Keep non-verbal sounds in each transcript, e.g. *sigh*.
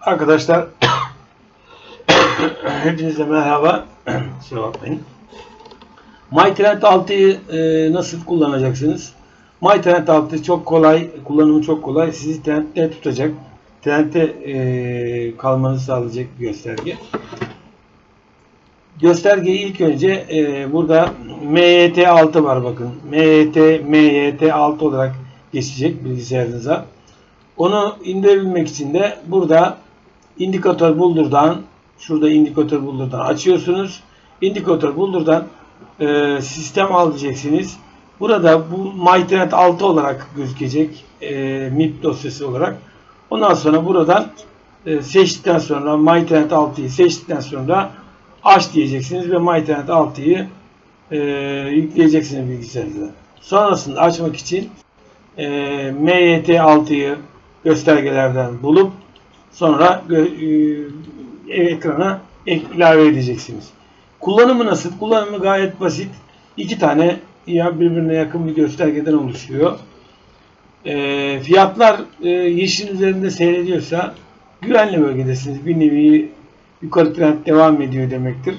Arkadaşlar *coughs* hepinize merhaba. *coughs* Kusura bakmayın. MyTrend 6'yı e, nasıl kullanacaksınız? MyTrend 6 çok kolay, kullanımı çok kolay. Sizi trendde tutacak. Trendde e, kalmanızı sağlayacak bir gösterge. Göstergeyi ilk önce e, burada MYT 6 var bakın. MYT, MYT 6 olarak geçecek bilgisayarınıza. Onu indirebilmek için de burada indikatör buldurdan şurada indikatör buldurdan açıyorsunuz. İndikatör buldurdan e, sistem al diyeceksiniz. Burada bu MyTrend 6 olarak gözükecek. E, MIP dosyası olarak. Ondan sonra buradan e, seçtikten sonra MyTrend 6'yı seçtikten sonra aç diyeceksiniz ve MyTrend 6'yı e, yükleyeceksiniz bilgisayarınıza. Sonrasında açmak için e, MYT 6'yı göstergelerden bulup sonra gö- e, ekrana ek- ilave edeceksiniz. Kullanımı nasıl? Kullanımı gayet basit. İki tane ya birbirine yakın bir göstergeden oluşuyor. E, fiyatlar e, yeşil üzerinde seyrediyorsa güvenli bölgedesiniz. Bir nevi yukarı trend devam ediyor demektir.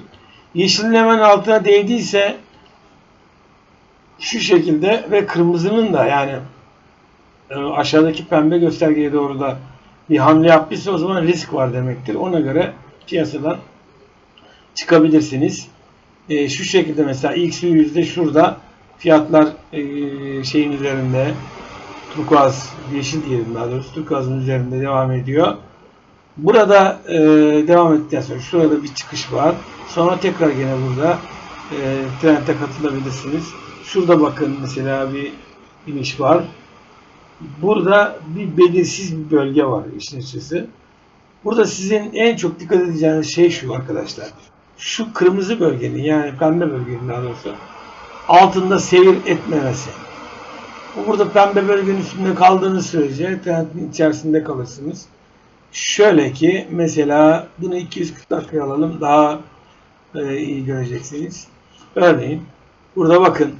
Yeşilin hemen altına değdiyse şu şekilde ve kırmızının da yani e, aşağıdaki pembe göstergeye doğru da bir hamle yaptıysa o zaman risk var demektir. Ona göre piyasadan çıkabilirsiniz. E, şu şekilde mesela ilk yüzde şurada fiyatlar e, şeyin üzerinde turkuaz, yeşil diyelim daha doğrusu turkuazın üzerinde devam ediyor. Burada e, devam ettikten sonra şurada bir çıkış var. Sonra tekrar gene burada e, trende katılabilirsiniz. Şurada bakın mesela bir iniş var. Burada bir belirsiz bir bölge var işin açıkçası. Burada sizin en çok dikkat edeceğiniz şey şu arkadaşlar. Şu kırmızı bölgenin yani pembe bölgenin daha doğrusu altında seyir etmemesi. Bu burada pembe bölgenin üstünde kaldığınız sürece trendin içerisinde kalırsınız. Şöyle ki mesela bunu 240 dakikaya alalım daha e, iyi göreceksiniz. Örneğin burada bakın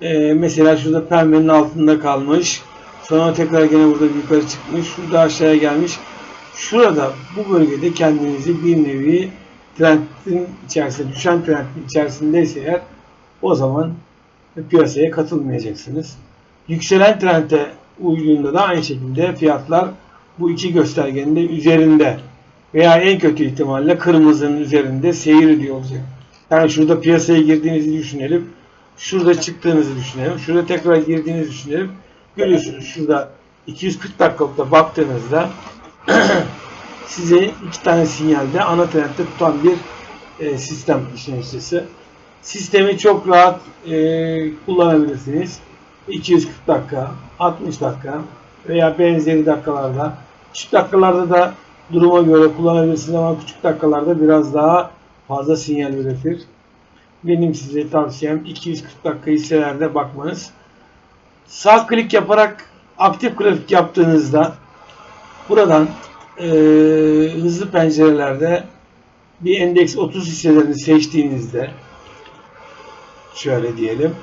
e, mesela şurada pembenin altında kalmış. Sonra tekrar gene burada bir yukarı çıkmış. Şurada aşağıya gelmiş. Şurada bu bölgede kendinizi bir nevi trendin içerisinde, düşen trendin içerisindeyse eğer o zaman piyasaya katılmayacaksınız. Yükselen trende uyduğunda da aynı şekilde fiyatlar bu iki göstergenin de üzerinde veya en kötü ihtimalle kırmızının üzerinde seyir ediyor olacak. Yani şurada piyasaya girdiğinizi düşünelim. Şurada çıktığınızı düşünelim. Şurada tekrar girdiğinizi düşünelim. Görüyorsunuz şurada 240 dakikalıkta baktığınızda *clears throat* size iki tane sinyalde ana trendde tutan bir e, sistem açıkçası. Sistemi çok rahat e, kullanabilirsiniz. 240 dakika, 60 dakika veya benzeri dakikalarda. Küçük dakikalarda da duruma göre kullanabilirsiniz ama küçük dakikalarda biraz daha fazla sinyal üretir. Benim size tavsiyem 240 dakika hisselerde bakmanız. Sağ klik yaparak aktif grafik yaptığınızda buradan e, hızlı pencerelerde bir endeks 30 hisselerini seçtiğinizde şöyle diyelim.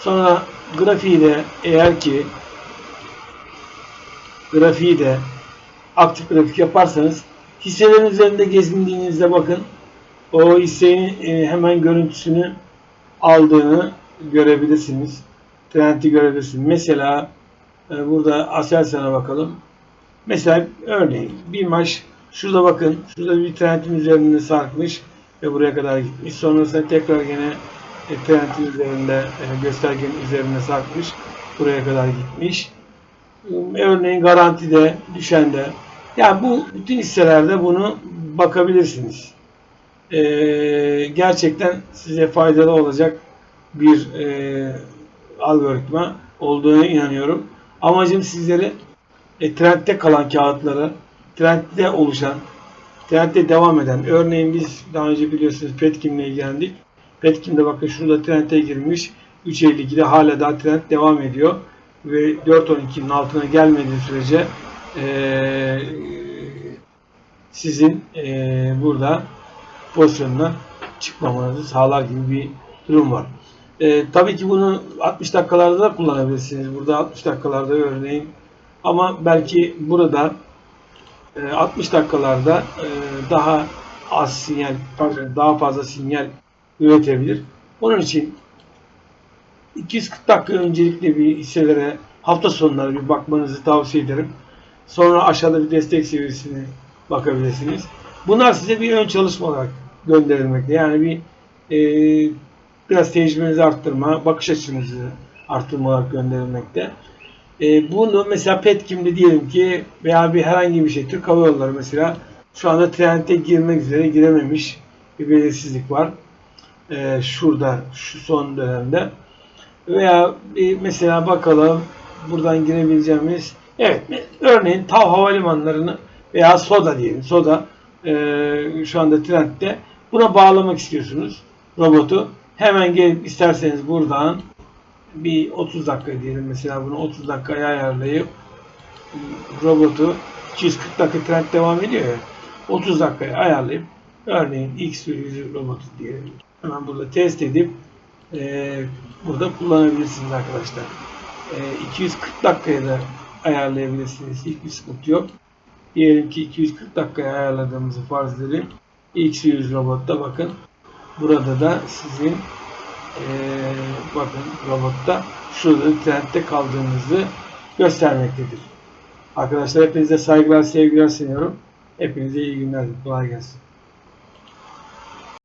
Sonra grafiği de eğer ki grafiği de aktif grafik yaparsanız hisselerin üzerinde gezindiğinizde bakın o hissenin e, hemen görüntüsünü aldığını görebilirsiniz. Trendi görebilirsiniz. Mesela e, burada Aselsan'a bakalım. Mesela örneğin bir maç şurada bakın şurada bir trendin üzerinde sarkmış ve buraya kadar gitmiş. Sonrasında tekrar yine e, trendin üzerinde e, göstergenin üzerine sarkmış. Buraya kadar gitmiş. Örneğin garantide, düşende. Yani bu bütün hisselerde bunu bakabilirsiniz. Ee, gerçekten size faydalı olacak bir e, algoritma olduğuna inanıyorum. Amacım sizleri e, trendde kalan kağıtları, trendde oluşan, trendde devam eden. Örneğin biz daha önce biliyorsunuz Petkim'le ilgilendik. Petkim'de bakın şurada trendde girmiş. 3.52'de hala daha trend devam ediyor. Ve 4.12'nin altına gelmediği sürece e, sizin e, burada pozisyonuna çıkmamanızı sağlar gibi bir durum var. E, tabii ki bunu 60 dakikalarda da kullanabilirsiniz. Burada 60 dakikalarda örneğin ama belki burada e, 60 dakikalarda e, daha az sinyal, pardon, daha fazla sinyal üretebilir. Onun için 240 dakika öncelikle bir hisselere hafta sonları bir bakmanızı tavsiye ederim. Sonra aşağıda bir destek seviyesine bakabilirsiniz. Bunlar size bir ön çalışma olarak gönderilmekte. Yani bir e, biraz tecrübenizi arttırma, bakış açınızı arttırma olarak gönderilmekte. E, bunu mesela Petkim'de diyelim ki veya bir herhangi bir şey Türk Hava Yolları mesela şu anda trende girmek üzere girememiş bir belirsizlik var. E, şurada şu son dönemde. Veya bir mesela bakalım buradan girebileceğimiz evet örneğin TAV havalimanlarını veya SODA diyelim. SODA e, şu anda trendde. Buna bağlamak istiyorsunuz robotu hemen gelip isterseniz buradan bir 30 dakika diyelim mesela bunu 30 dakikaya ayarlayıp robotu 240 dakika trend devam ediyor ya 30 dakikaya ayarlayıp örneğin X sürücü robotu diyelim hemen burada test edip e, burada kullanabilirsiniz arkadaşlar. E, 240 dakikaya da ayarlayabilirsiniz. Hiçbir sıkıntı yok. Diyelim ki 240 dakikaya ayarladığımızı farz edelim. X100 robotta bakın. Burada da sizin e, bakın robotta şurada trendde kaldığınızı göstermektedir. Arkadaşlar hepinize saygılar, sevgiler sunuyorum. Hepinize iyi günler. Kolay gelsin.